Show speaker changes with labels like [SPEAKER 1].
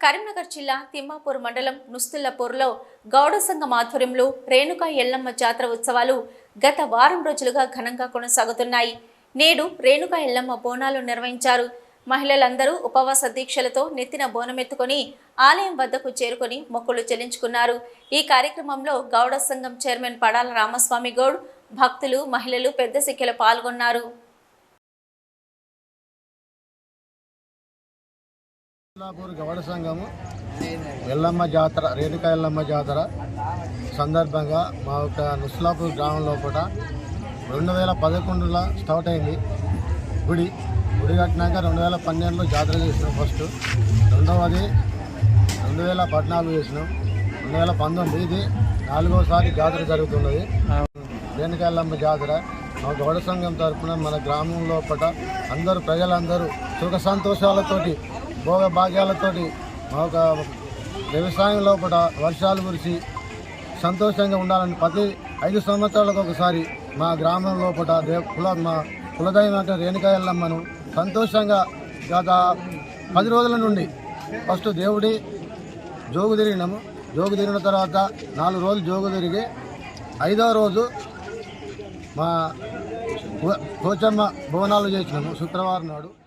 [SPEAKER 1] కరీంనగర్ జిల్లా తిమ్మాపూర్ మండలం నుస్తుల్లపూర్లో గౌడ సంఘం ఆధ్వర్యంలో రేణుకా ఎల్లమ్మ జాతర ఉత్సవాలు గత వారం రోజులుగా ఘనంగా కొనసాగుతున్నాయి. నేడు రేణుకా ఎల్లమ్మ బోనాలు నిర్వహించారు. మహిళలందరూ ఉపవాస దీక్షలతో నెత్తిన బోనమెత్తుకొని ఆలయం వద్దకు చేరుకొని మొక్కులు చెల్లించుకున్నారు. ఈ కార్యక్రమంలో గౌడ సంఘం చైర్మన్ పడాల రామస్వామి గౌడ్ భక్తులు మహిళలు పెద్ద సంఖ్యలో పాల్గొన్నారు.
[SPEAKER 2] కొల్లాపూర్ గవడ సంఘము ఎల్లమ్మ జాతర రేణుకా ఎల్లమ్మ జాతర సందర్భంగా మా యొక్క నుస్లాపూర్ గ్రామం లోపల రెండు వేల పదకొండులో స్టార్ట్ అయింది గుడి. గుడి కట్టినాక రెండు వేల పన్నెండులో జాతర చేసినాం ఫస్ట్ రెండవది రెండు వేల పద్నాలుగు చేసినాం. రెండు వేల పంతొమ్మిది ఇది నాలుగోసారి జాతర జరుగుతున్నది. రేణుకా ఎల్లమ్మ జాతర మా గౌడ సంఘం తరఫున మన గ్రామం లోపల అందరూ ప్రజలందరూ సుఖ సంతోషాలతోటి భోగ భాగ్యాలతోటి మా ఒక వ్యవసాయం లోపల వర్షాలు కురిసి సంతోషంగా ఉండాలని ప్రతి ఐదు సంవత్సరాలకు ఒకసారి మా గ్రామం లోపల కుల మా కులదైన రేణుకాయలమ్మను సంతోషంగా గత పది రోజుల నుండి ఫస్ట్ దేవుడి జోగు తిరిగినాము. జోగు తిరిగిన తర్వాత నాలుగు రోజులు జోగు తిరిగి ఐదో రోజు మా కోచమ్మ పోచమ్మ చేసినాము శుక్రవారం నాడు.